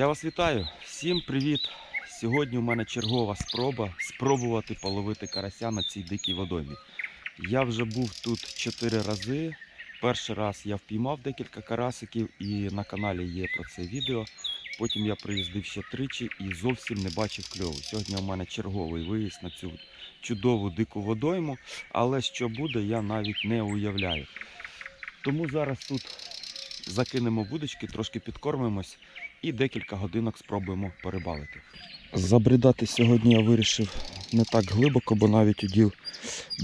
Я вас вітаю, всім привіт! Сьогодні у мене чергова спроба спробувати половити карася на цій дикій водоймі. Я вже був тут 4 рази. Перший раз я впіймав декілька карасиків і на каналі є про це відео. Потім я приїздив ще тричі і зовсім не бачив кльову. Сьогодні у мене черговий виїзд на цю чудову дику водойму, але що буде, я навіть не уявляю. Тому зараз тут закинемо вудочки, трошки підкормимось і декілька годинок спробуємо перебалити. Забрідати сьогодні я вирішив не так глибоко, бо навіть удів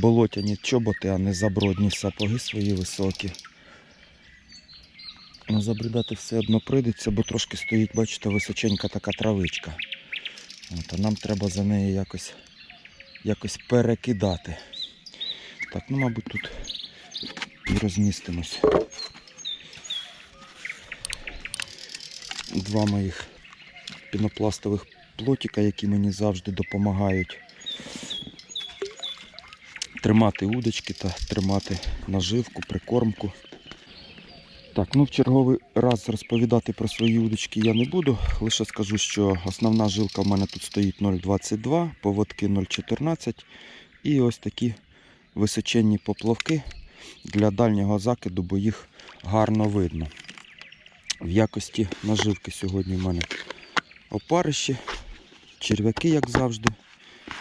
болотяні чоботи, а не забродні сапоги свої високі. Ну, забрідати все одно прийдеться, бо трошки стоїть, бачите, височенька така травичка. От, а нам треба за неї якось, якось перекидати. Так, ну, мабуть, тут і розмістимось. Два моїх пінопластових плотика, які мені завжди допомагають тримати удочки та тримати наживку, прикормку. Так, ну в черговий раз розповідати про свої удочки я не буду. Лише скажу, що основна жилка в мене тут стоїть 0,22, поводки 0,14 і ось такі височенні поплавки для дальнього закиду, бо їх гарно видно. В якості наживки сьогодні в мене опариші, черв'яки, як завжди.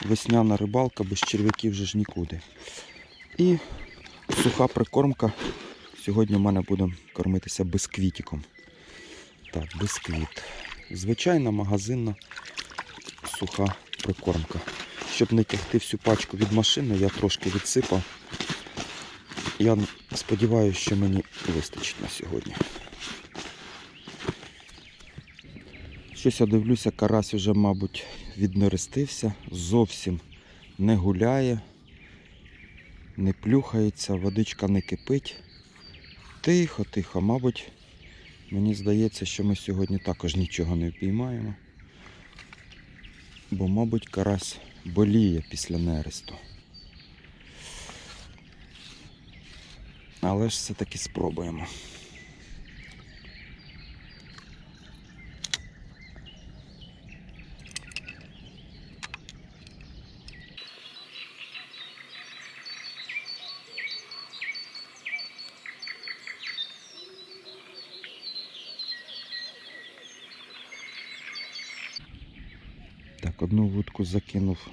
Весняна рибалка, без черв'яків вже ж нікуди. І суха прикормка. Сьогодні в мене будемо кормитися бисквітиком. Так, бисквіт. Звичайна магазинна суха прикормка. Щоб не тягти всю пачку від машини, я трошки відсипав. Я сподіваюся, що мені вистачить на сьогодні. Щось я дивлюся, карась вже, мабуть, віднерестився, зовсім не гуляє, не плюхається, водичка не кипить. Тихо, тихо, мабуть, мені здається, що ми сьогодні також нічого не впіймаємо. Бо, мабуть, карась боліє після нересту. Але ж все-таки спробуємо. Так, одну вудку закинув,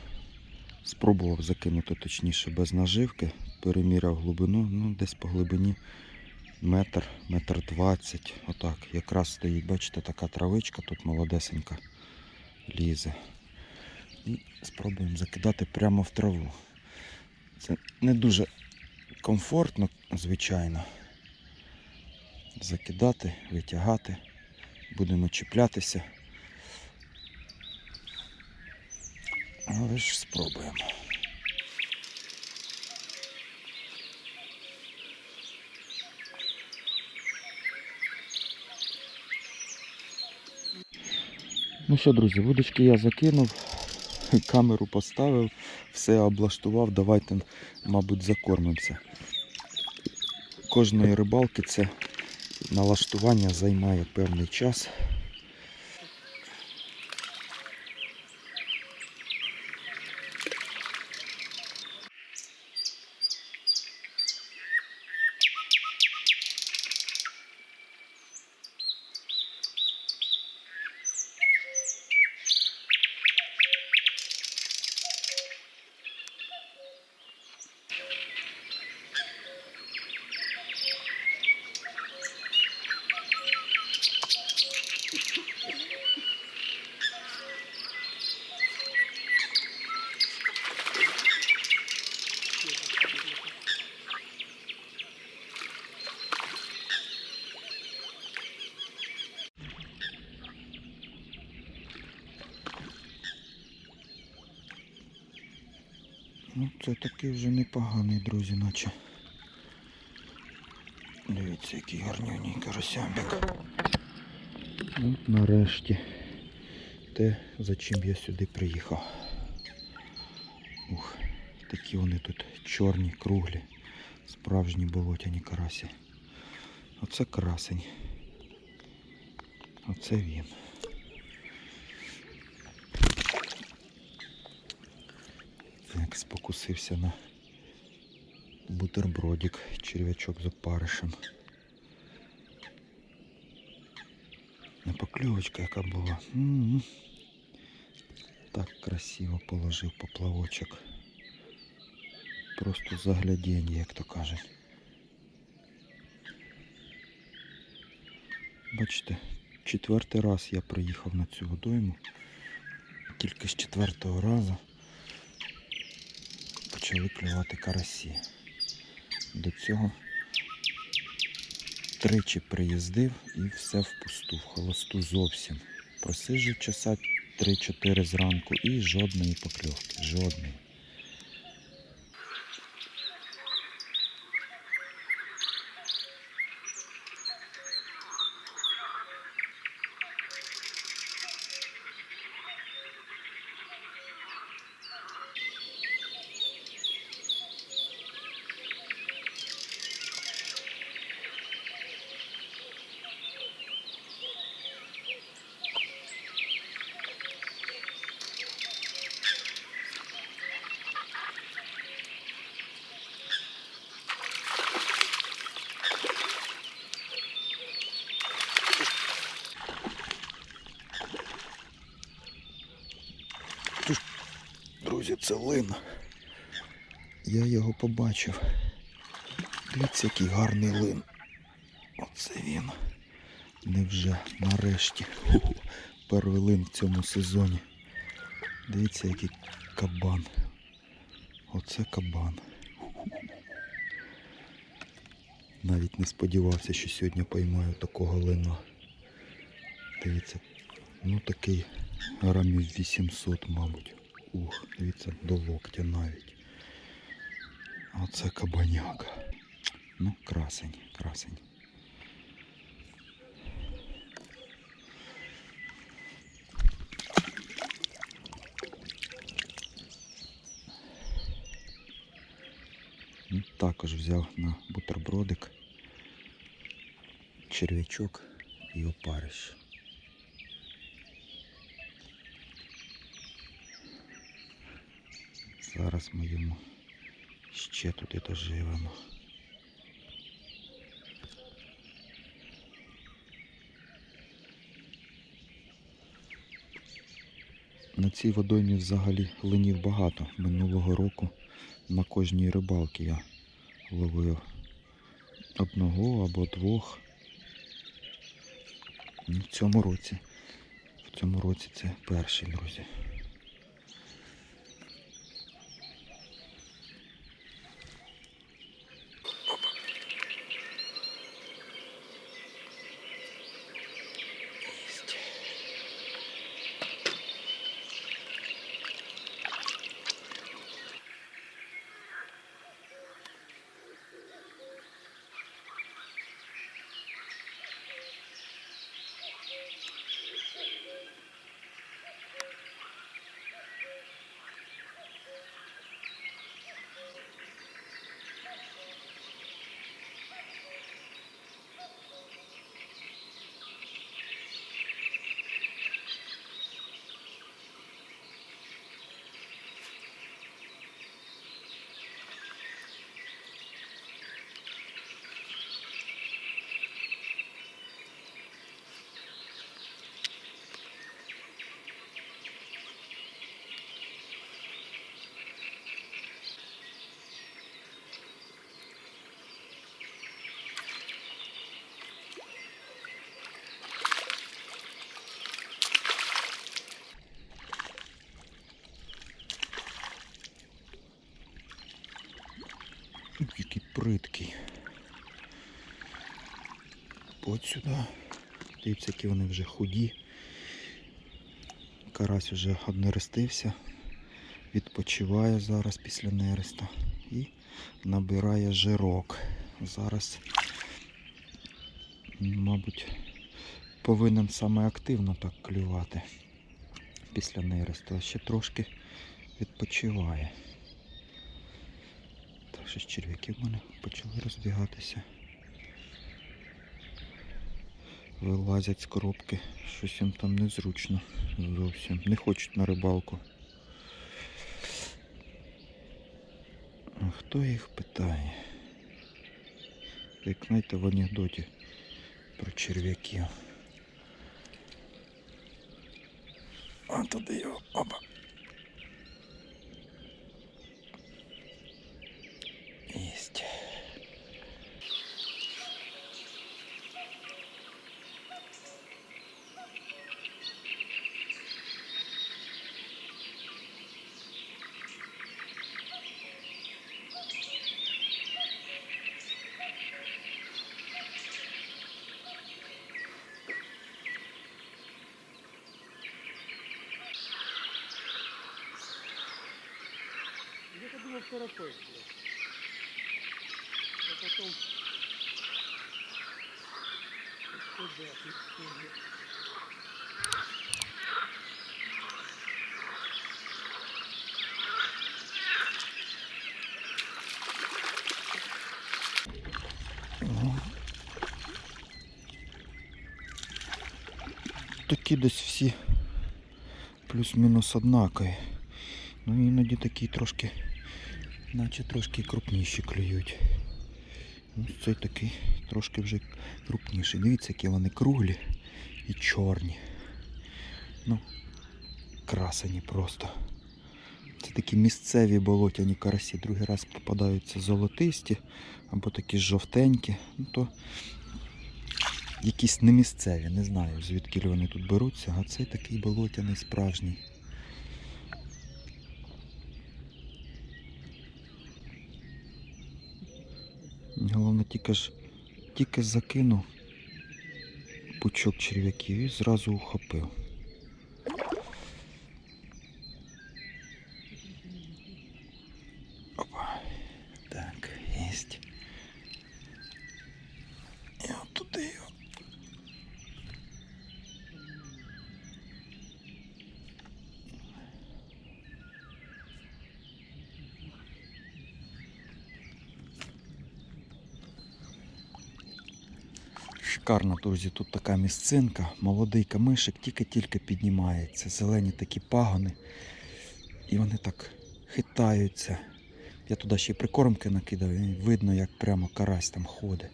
спробував закинути точніше без наживки, переміряв глибину, ну десь по глибині метр, метр двадцять. Отак. Якраз стоїть, бачите, така травичка, тут молодесенька лізе. І спробуємо закидати прямо в траву. Це не дуже комфортно, звичайно. Закидати, витягати, будемо чіплятися. Але ж спробуємо. Ну що, друзі, вудочки я закинув, камеру поставив, все облаштував. Давайте, мабуть, закормимося. Кожної рибалки це налаштування займає певний час. Ну, це такий вже непоганий, друзі, наче. Дивіться, який гарнюній карасямбик. Ну, нарешті те, за чим я сюди приїхав. Ух, такі вони тут чорні, круглі, справжні болотяні карасі. Оце красень. Оце він. Так, спокусився на бутербродик, черв'ячок з опаришем. Не покльовочка яка була. Так красиво положив поплавочок. Просто заглядіння, як то кажуть. Бачите, четвертий раз я приїхав на цю водойму. Тільки з четвертого разу почали клювати карасі. До цього тричі приїздив і все впусту, в холосту зовсім. Просижу часа 3-4 зранку і жодної покльовки. Жодної. Друзі, це лин. Я його побачив. Дивіться, який гарний лин. Оце він. Невже нарешті. Перший лин в цьому сезоні. Дивіться, який кабан. Оце кабан. Навіть не сподівався, що сьогодні поймаю такого лина. Дивіться, ну такий грамів 800, мабуть. Ух, дивіться, до локтя навіть. Оце кабаняка. Ну, красень, красень. Також взяв на бутербродик черв'ячок і опариш. Зараз ми йому ще туди доживемо. На цій водоймі взагалі линів багато. Минулого року на кожній рибалці я ловив одного або двох. Ну, В цьому році. В цьому році це перший, друзі. Есть. Ух, Який приткий. От сюди. Дивіться, які вони вже худі. Карась вже однерестився, відпочиває зараз після нереста і набирає жирок. Зараз, мабуть, повинен саме активно так клювати після нересту, а ще трошки відпочиває. Так що ж черв'яки в мене почали розбігатися. Вилазять з коробки, щось їм там незручно зовсім. Не хочуть на рибалку. А хто їх питає? Як знаєте в анекдоті про черв'яків. А туди його. Опа. Где-то было в Карапе. А потом... Куда ты тоже? Ну, Такі десь всі плюс-мінус однакові. Ну іноді такі трошки, наче трошки крупніші клюють. Ну, цей такий трошки вже крупніший. Дивіться, які вони круглі і чорні. Ну, красені просто. Це такі місцеві болотяні карасі. Другий раз попадаються золотисті або такі жовтенькі. Ну то якісь не місцеві, не знаю звідки вони тут беруться, а цей такий болотяний справжній. Головне тільки ж тільки закинув пучок черв'яків і зразу ухопив. Опа. Так, єсть. І от туди його. Шикарно, друзі, тут така місцинка, молодий камишик тільки-тільки піднімається, зелені такі пагони, і вони так хитаються. Я туди ще й прикормки накидав, і видно, як прямо карась там ходить.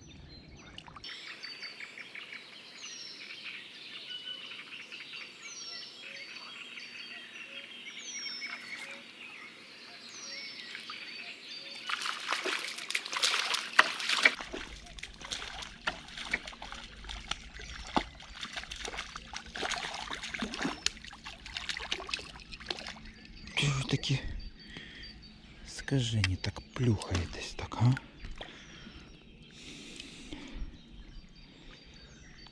Чого ви такі скажені так плюхаєтесь так, а?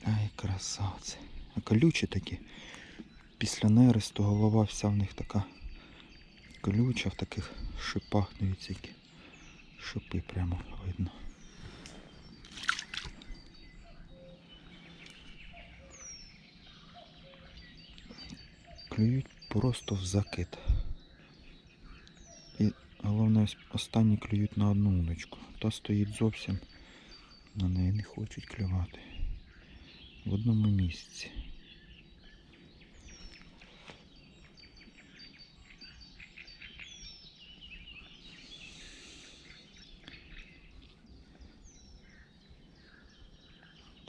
Ай, красавці. А колючі такі. Після нересту голова вся в них така колюча в таких шипах, дивіться, які шипи прямо видно. Клюють просто в закид. Головне, останні клюють на одну удочку. Та стоїть зовсім, на неї не хочуть клювати. В одному місці.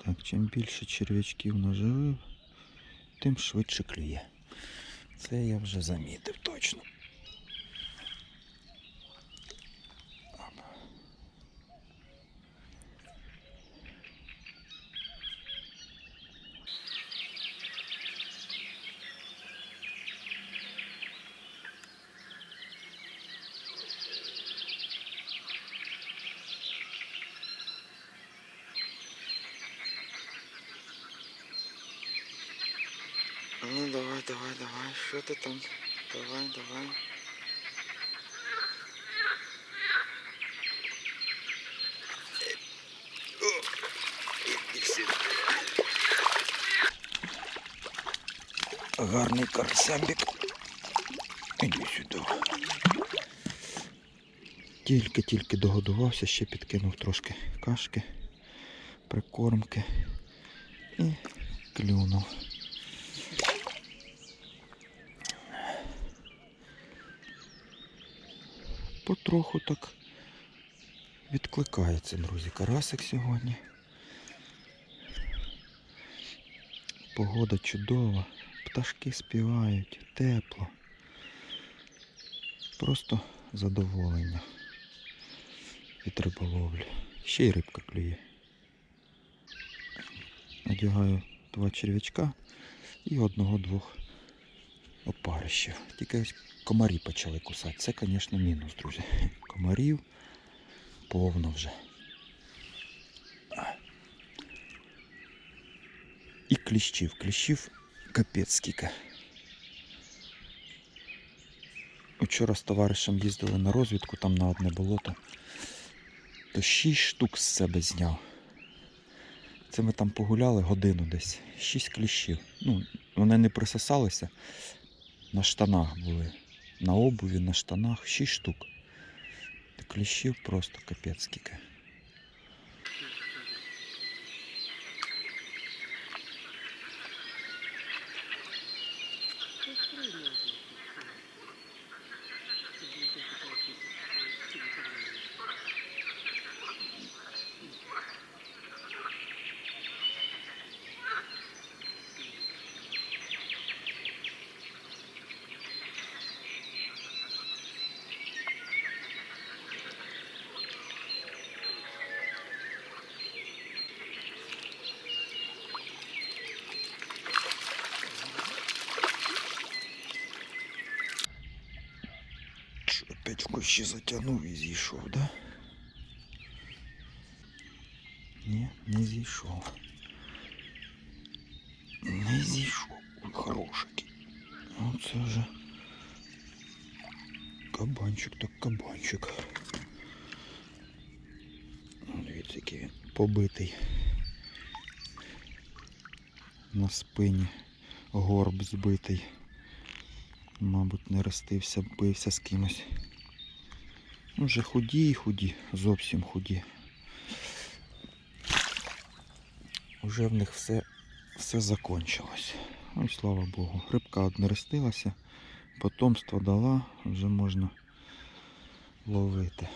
Так, чим більше черв'ячків наживив, тим швидше клює. Це я вже замітив точно. Ну давай, давай, давай, що ти там? Давай, давай. Гарний карасябік. Іди сюди. Тільки-тільки догодувався, ще підкинув трошки кашки, прикормки і клюнув. Потроху так Відкликається, друзі, карасик сьогодні. Погода чудова, пташки співають, тепло. Просто задоволення від риболовлі. Ще й рибка клює. Надягаю два черв'ячка і одного-двох опарищів. Тільки ось комарі почали кусати. Це, звісно, мінус, друзі. Комарів повно вже. І кліщів. Кліщів капець скільки. Вчора з товаришем їздили на розвідку там на одне болото. То 6 штук з себе зняв. Це ми там погуляли годину десь. 6 кліщів. Ну, вони не присосалися. На штанах були. На обуві, на штанах 6 штук. Кліщів просто капець скільки. Що, кущі затягнув і зійшов, да? Ні, не зійшов. Не зійшов. Ой, Хороший. Оце вже кабанчик так кабанчик. О, Дивіться, який він побитий. На спині горб збитий. Мабуть, не ростився, бився з кимось. Ну, Вже худі і худі, зовсім худі. Уже в них все, все закончилось. Ой, слава Богу. Рибка однерестилася, потомство дала, вже можна ловити.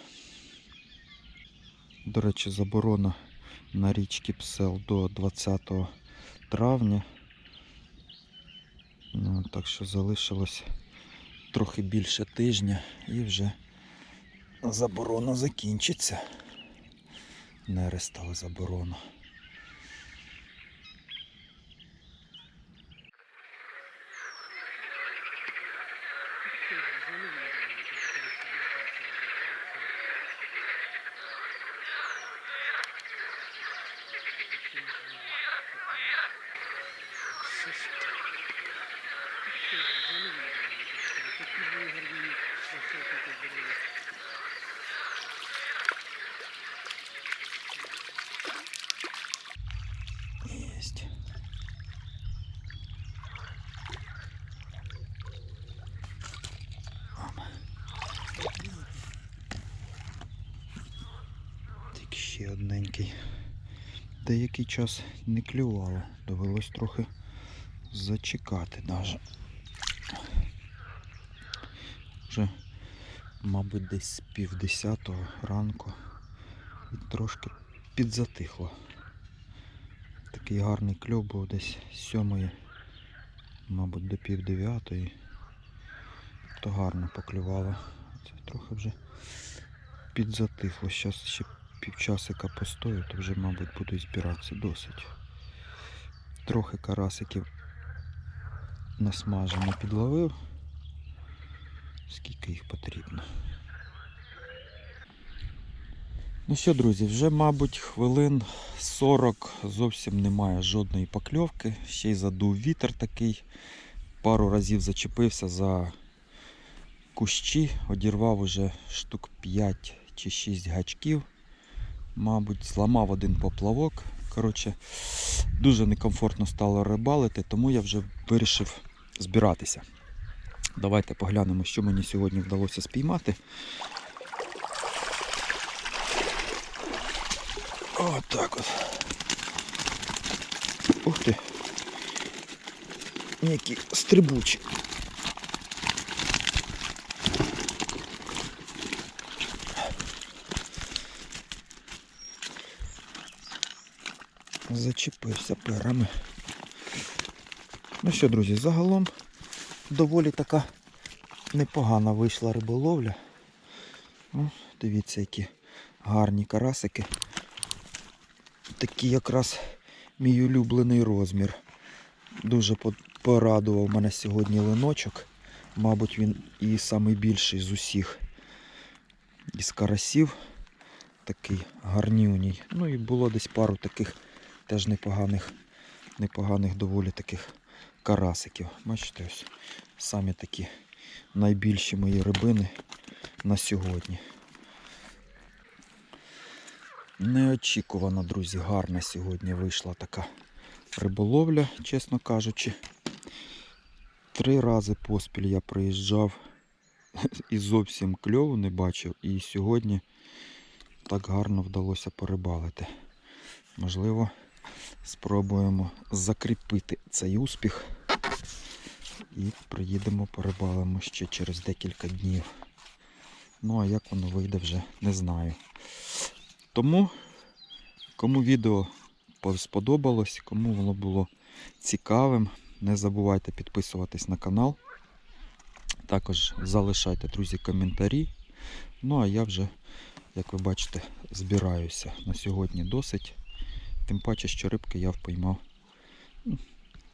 До речі, заборона на річці Псел до 20 травня. Ну, так що залишилось трохи більше тижня і вже заборона закінчиться. Нерестова заборона. Так ще одненький. Деякий час не клювало, довелось трохи зачекати даже. Вже, мабуть, десь з півдесятого ранку і трошки підзатихло. Такий гарний кльов був десь сьомої, мабуть, до пів дев'ятої. То гарно поклювало. Це трохи вже підзатихло. Зараз ще півчасика постою, то вже, мабуть, буду збиратися досить. Трохи карасиків насмажено підловив. Скільки їх потрібно. Ну що, друзі, вже, мабуть, хвилин 40 зовсім немає жодної покльовки. Ще й задув вітер такий. Пару разів зачепився за кущі, одірвав уже штук 5 чи 6 гачків. Мабуть, зламав один поплавок. Коротше, дуже некомфортно стало рибалити, тому я вже вирішив збиратися. Давайте поглянемо, що мені сьогодні вдалося спіймати. От так от. Ух ти. Які стрибучі. Зачепився перами. Ну що, друзі, загалом доволі така непогана вийшла риболовля. Ну, дивіться, які гарні карасики. Такий якраз мій улюблений розмір. Дуже порадував мене сьогодні линочок. Мабуть, він і найбільший з усіх із карасів. Такий гарнюній. Ну і було десь пару таких теж непоганих, непоганих доволі таких карасиків. Бачите, ось самі такі найбільші мої рибини на сьогодні. Неочікувано, друзі, гарна сьогодні вийшла така риболовля, чесно кажучи. Три рази поспіль я приїжджав і зовсім кльову не бачив. І сьогодні так гарно вдалося порибалити. Можливо, спробуємо закріпити цей успіх і приїдемо порибалимо ще через декілька днів. Ну а як воно вийде вже не знаю. Тому, кому відео сподобалось, кому воно було цікавим, не забувайте підписуватись на канал. Також залишайте, друзі, коментарі. Ну а я вже, як ви бачите, збираюся. На сьогодні досить. Тим паче, що рибки я впіймав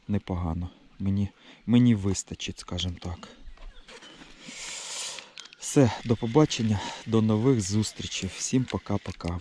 непогано. Мені, мені вистачить, скажімо так. Все, до побачення, до нових зустрічей. Всім пока-пока.